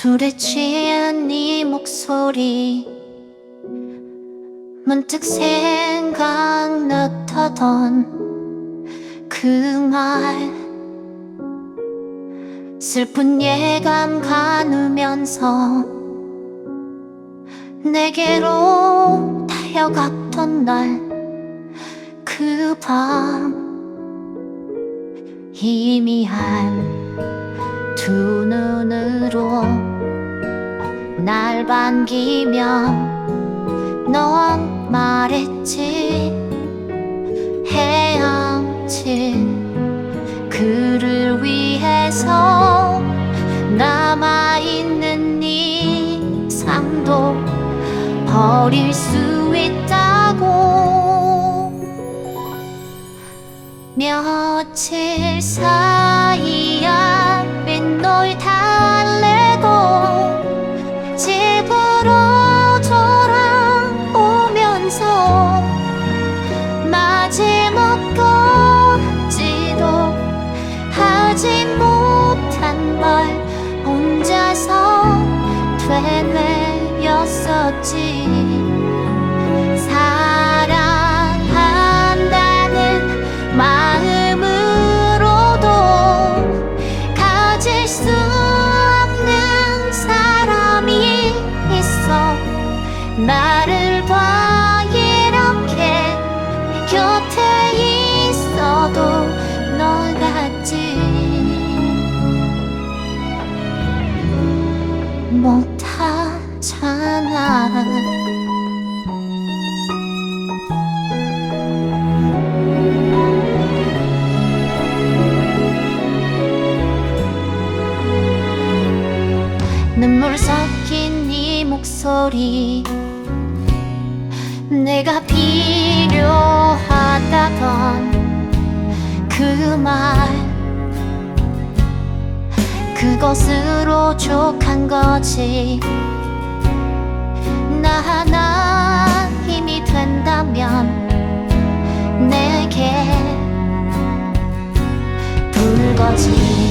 술에 취한 네 목소리 문득 생각났다던 그 말. 슬픈 예감 가누면서 내게로 달려갔던 날 그 밤. 희미한 두 눈으로 날 반기며 넌 말했지. 헤엄친 그를 위해서 남아있는 네 삶도 버릴 수 있다고. 며칠 사 되뇌었었지. 사랑한다는 마음으로도 가질 수 없는 사람이 있어. 나를 봐 이렇게 곁에 있어도 널 같지. 못 눈물 섞인 네 목소리. 내가 필요하다던 그 말 그것으로 족한 거지. 나 하나 힘이 된다면 내게 붉어진